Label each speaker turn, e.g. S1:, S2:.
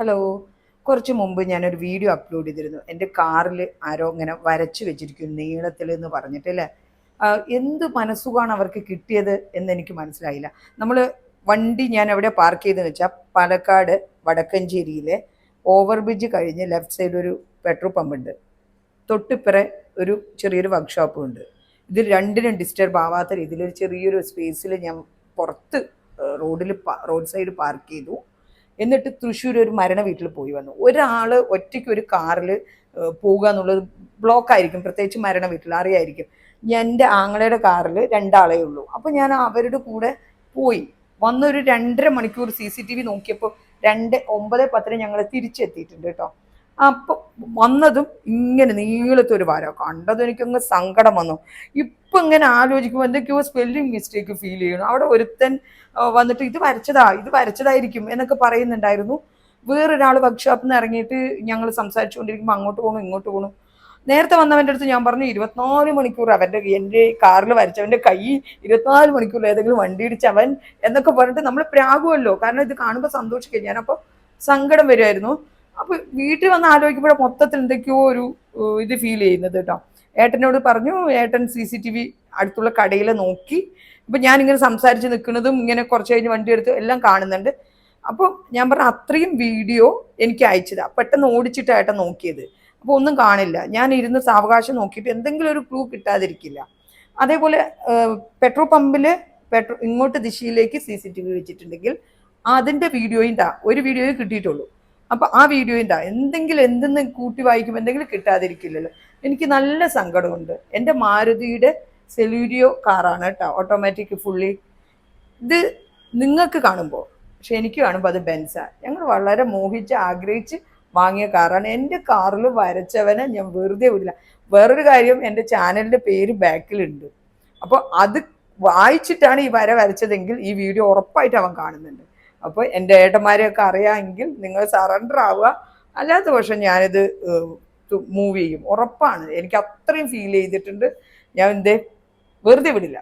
S1: Hello കുറച്ച് മുമ്പ് ഞാനൊരു വീഡിയോ അപ്ലോഡ് ചെയ്തിരുന്നു. എന്റെ കാറിൽ ആരോ ഇങ്ങനെ വരച്ച് വെച്ചിരിക്കുന്നു നീളത്തിൽ എന്ന് പറഞ്ഞിട്ടല്ലേ എന്ത് മനസ്സുഖമാണ് അവർക്ക് കിട്ടിയത് എന്ന് എനിക്ക് മനസ്സിലായില്ല. നമ്മൾ വണ്ടി ഞാൻ എവിടെ പാർക്ക് ചെയ്തെന്ന് വെച്ചാൽ പാലക്കാട് വടക്കഞ്ചേരിയിലെ ഓവർ ബ്രിഡ്ജ് കഴിഞ്ഞ് ലെഫ്റ്റ് സൈഡ് ഒരു പെട്രോൾ പമ്പ് ഉണ്ട്. തൊട്ടിപ്പുറേ ഒരു ചെറിയൊരു വർക്ക്ഷോപ്പും ഉണ്ട്. ഇത് രണ്ടിനും ഡിസ്റ്റർബ് ആവാത്ത രീതിയിൽ ഒരു ചെറിയൊരു സ്പേസിൽ ഞാൻ പുറത്ത് റോഡിൽ റോഡ് സൈഡ് പാർക്ക് ചെയ്തു. എന്നിട്ട് തൃശ്ശൂർ ഒരു മരണ വീട്ടിൽ പോയി വന്നു. ഒരാൾ ഒറ്റയ്ക്ക് ഒരു കാറിൽ പോവുക എന്നുള്ളത് ബ്ലോക്ക് ആയിരിക്കും. പ്രത്യേകിച്ച് മരണ വീട്ടിൽ അറിയായിരിക്കും. എന്റെ ആങ്ങളയുടെ കാറിൽ രണ്ടാളേ ഉള്ളൂ. അപ്പോൾ ഞാൻ അവരുടെ കൂടെ പോയി. വന്നൊരു രണ്ടര മണിക്കൂർ സി സി ടി വി നോക്കിയപ്പോൾ രണ്ട് ഒമ്പത് പത്തിന് ഞങ്ങൾ തിരിച്ചെത്തിയിട്ടുണ്ട് കേട്ടോ. അപ്പോൾ വന്നതും ഇങ്ങനെ നീളത്തെ ഒരു വാര കണ്ടതും എനിക്കങ്ങ് സങ്കടം വന്നു. ഇപ്പം ഇങ്ങനെ ആലോചിക്കുമ്പോൾ എന്തൊക്കെയോ സ്പെല്ലിംഗ് മിസ്റ്റേക്ക് ഫീൽ ചെയ്യണം. അവിടെ ഒരുത്തൻ വന്നിട്ട് ഇത് വരച്ചതാ ഇത് വരച്ചതായിരിക്കും എന്നൊക്കെ പറയുന്നുണ്ടായിരുന്നു. വേറൊരാൾ വർക്ക്ഷോപ്പിൽ നിന്ന് ഇറങ്ങിയിട്ട് ഞങ്ങൾ സംസാരിച്ചുകൊണ്ടിരിക്കുമ്പോൾ അങ്ങോട്ട് പോകണം ഇങ്ങോട്ട് പോകണം നേരത്തെ വന്നവന്റെ അടുത്ത് ഞാൻ പറഞ്ഞു ഇരുപത്തിനാല് മണിക്കൂർ അവന്റെ എന്റെ കാറിൽ വരച്ചവന്റെ കൈ ഇരുപത്തിനാല് മണിക്കൂർ ഏതെങ്കിലും വണ്ടി ഇടിച്ചവൻ എന്നൊക്കെ പറഞ്ഞിട്ട് നമ്മൾ പ്രാകുമല്ലോ കാരണം ഇത് കാണുമ്പോൾ സന്തോഷിക്കുക ഞാനപ്പോൾ സങ്കടം വരുമായിരുന്നു അപ്പോൾ വീട്ടിൽ വന്ന് ആലോചിക്കുമ്പോൾ മൊത്തത്തിൽ എന്തൊക്കെയോ ഒരു ഇത് ഫീൽ ചെയ്യുന്നത് കേട്ടോ. ഏട്ടനോട് പറഞ്ഞു ഏട്ടൻ സി സി ടി വി അടുത്തുള്ള കടയിൽ നോക്കി. ഇപ്പം ഞാനിങ്ങനെ സംസാരിച്ച് നിൽക്കുന്നതും ഇങ്ങനെ കുറച്ച് കഴിഞ്ഞ് വണ്ടി എടുത്ത് എല്ലാം കാണുന്നുണ്ട്. അപ്പോൾ ഞാൻ പറഞ്ഞ അത്രയും വീഡിയോ എനിക്ക് അയച്ചതാ. പെട്ടെന്ന് ഓടിച്ചിട്ട് ഏട്ടൻ നോക്കിയത്. അപ്പോൾ ഒന്നും കാണില്ല. ഞാൻ ഇരുന്ന് സാവകാശം നോക്കിയിട്ട് എന്തെങ്കിലും ഒരു ക്ലൂ കിട്ടാതിരിക്കില്ല. അതേപോലെ പെട്രോൾ പമ്പിൽ പെട്രോൾ ഇങ്ങോട്ട് ദിശയിലേക്ക് സി സി ടി വി വെച്ചിട്ടുണ്ടെങ്കിൽ അതിന്റെ വീഡിയോയും താ ഒരു വീഡിയോയും കിട്ടിയിട്ടുള്ളൂ. അപ്പോൾ ആ വീഡിയോ എന്താ എന്തെങ്കിലും എന്തെന്ന് കൂട്ടി വായിക്കുമ്പോൾ എന്തെങ്കിലും കിട്ടാതിരിക്കില്ലല്ലോ. എനിക്ക് നല്ല സങ്കടമുണ്ട്. എന്റെ മാരുതിയുടെ സെലൂരിയോ കാറാണ് കേട്ടോ ഓട്ടോമാറ്റിക് ഫുള്ളി ഇത് നിങ്ങൾക്ക് കാണുമ്പോൾ പക്ഷെ എനിക്ക് കാണുമ്പോൾ അത് ബെൻസാണ് ഞങ്ങൾ വളരെ മോഹിച്ച് ആഗ്രഹിച്ച് വാങ്ങിയ കാറാണ്. എന്റെ കാറിൽ വരച്ചവനെ ഞാൻ വെറുതെ വിടില്ല. വേറൊരു കാര്യം എന്റെ ചാനലിന്റെ പേര് ബാക്കിലുണ്ട്. അപ്പോൾ അത് വായിച്ചിട്ടാണ് ഈ വര വരച്ചതെങ്കിൽ ഈ വീഡിയോ ഉറപ്പായിട്ട് അവൻ കാണുന്നുണ്ട്. അപ്പോൾ എന്റെ ഏട്ടന്മാരെയൊക്കെ അറിയാമെങ്കിൽ നിങ്ങൾ സറണ്ടർ ആവുക. അല്ലാത്ത പക്ഷം ഞാനിത് മൂവ് ചെയ്യും. ഉറപ്പാണ്. എനിക്ക് അത്രയും ഫീൽ ചെയ്തിട്ടുണ്ട്. ഞാൻ എന്തേ വെറുതെ വിടില്ല.